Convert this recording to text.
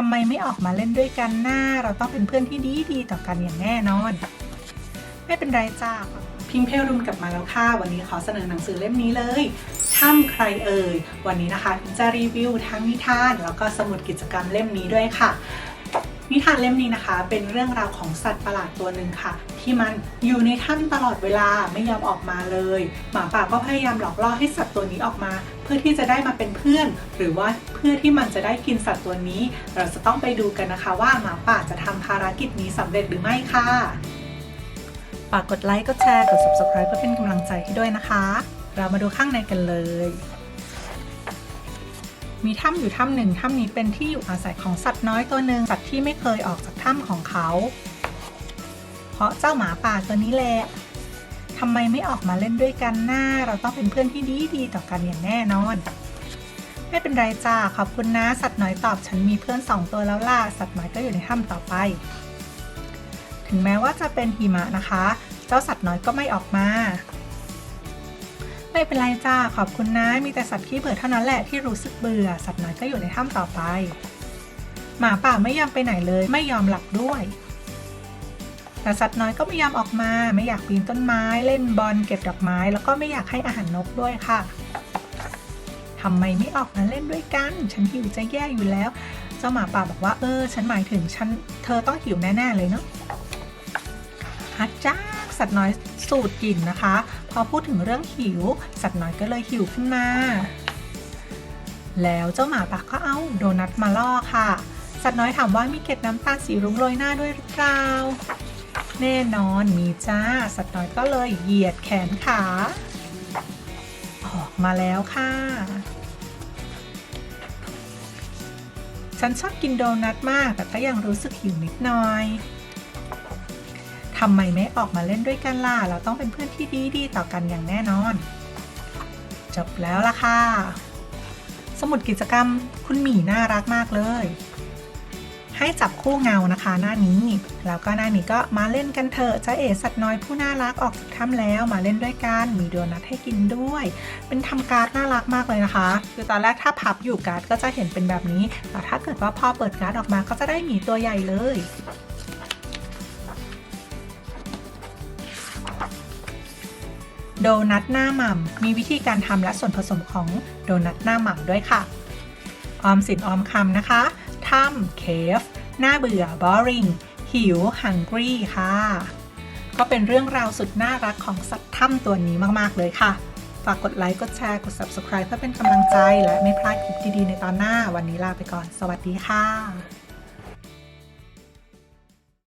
ทำไมไม่ออกมาเล่นด้วยกันหน้า เราต้องเป็นเพื่อนที่ดีดีๆต่อกันอย่างแน่นอน ไม่เป็นไรจ้าพิงเพลรุมกลับมาแล้วค่ะ วันนี้ขอเสนอหนังสือเล่มนี้เลยถ้ำใครเอ่ย วันนี้นะคะพิงจะรีวิวทั้งนิทาน แล้วก็สมุดกิจกรรมเล่มนี้ด้วยค่ะ นิทานเล่มนี้นะคะ เป็นเรื่องราวของสัตว์ประหลาดตัวหนึ่งค่ะ ที่มันอยู่ในถ้ำตลอดเวลาไม่ยอมออกมาเลย หมาป่าก็พยายามหลอกล่อให้สัตว์ตัวนี้ออกมา เพื่อที่จะได้มาเป็นเพื่อน หรือว่าเพื่อที่มันจะได้กินสัตว์ตัวนี้ เราจะต้องไปดูกันนะคะว่าหมาป่าจะทำภารกิจนี้สำเร็จหรือไม่ค่ะฝากกดไลค์กดแชร์กด subscribe เพื่อเป็นกำลังใจให้ด้วยนะคะ เรามาดูข้างในกันเลย มีถ้ำอยู่ถ้ำหนึ่งถ้ำนี้เป็นที่อยู่อาศัยของสัตว์น้อยตัวหนึ่งสัตว์ที่ไม่เคยออกจากถ้ำของเขา เพราะเจ้าหมาป่าตัวนี้แหละทำไมไม่ออกมาเล่นด้วยกันหน้า เราต้องเป็นเพื่อนที่ดีดีๆต่อกันอย่างแน่นอน ไม่เป็นไรจ้าขอบคุณนะ สัตว์น้อยตอบฉันมีเพื่อนสองตัวแล้วล่ะสัตว์น้อยก็อยู่ในถ้ำต่อไป ถึงแม้ว่าจะเป็นหิมะนะคะ เจ้าสัตว์น้อยก็ไม่ออกมา ไม่เป็นไรจ้าขอบคุณนะ มีแต่สัตว์ขี้เบื่อเท่านั้นแหละที่รู้สึกเบื่อ สัตว์น้อยก็อยู่ในถ้ำต่อไป หมาป่าไม่ยอมไปไหนเลย ไม่ยอมหลับด้วยแต่สัตว์น้อยก็ไม่ยอมออกมา ไม่อยากปีนต้นไม้ เล่นบอลเก็บดอกไม้ แล้วก็ไม่อยากให้อาหารนกด้วยค่ะทำไมไม่ออกมาเล่นด้วยกัน ฉันหิวจะแย่อยู่แล้ว เจ้าหมาป่าบอกว่าเออ ฉันหมายถึงฉัน เธอต้องหิวแน่ๆเลยเนาะฮัจจ้า สัตว์น้อยสูดกลิ่นนะคะ พอพูดถึงเรื่องหิว สัตว์น้อยก็เลยหิวขึ้นมา แล้วเจ้าหมาป่าก็เอาโดนัทมาล่อค่ะ สัตว์น้อยถามว่ามีเกล็ดน้ำตาลสีรุ้งโรยหน้าด้วยหรือเปล่าแน่นอนมีจ้า สัตว์น้อยก็เลยเหยียดแขนขา ออกมาแล้วค่ะ ฉันชอบกินโดนัทมาก แต่ก็ยังรู้สึกหิวนิดหน่อย ทำไมไม่ออกมาเล่นด้วยกันล่ะ เราต้องเป็นเพื่อนที่ดีดีๆต่อกันอย่างแน่นอน จบแล้วล่ะค่ะ สมุดกิจกรรมคุณหมีน่ารักมากเลย ให้จับคู่เงานะคะ หน้านี้ แล้วก็หน้านี้ก็มาเล่นกันเถอะจ้าเอ๋สัตว์น้อยผู้น่ารักออกจากถ้ำแล้วมาเล่นด้วยกัน มีโดนัทให้กินด้วย เป็นทำการ์ดน่ารักมากเลยนะคะ คือตอนแรกถ้าพับอยู่การ์ดก็จะเห็นเป็นแบบนี้ แต่ถ้าเกิดว่าพอเปิดการ์ดออกมาก็จะได้หมีตัวใหญ่เลย โดนัทหน้าหม่ำมีวิธีการทำและส่วนผสมของโดนัทหน้าหม่ำด้วยค่ะ ออมสินออมคำนะคะถ้ำเคฟหน้าเบื่อ boring หิว hungry ค่ะ ก็เป็นเรื่องราวสุดน่ารักของสัตว์ถ้ำตัวนี้มาก ๆ เลยค่ะ ฝากกดไลค์ กดแชร์ กด subscribe เพื่อเป็นกำลังใจ และไม่พลาดคลิปดี ๆ ในตอนหน้า วันนี้ลาไปก่อน สวัสดีค่ะ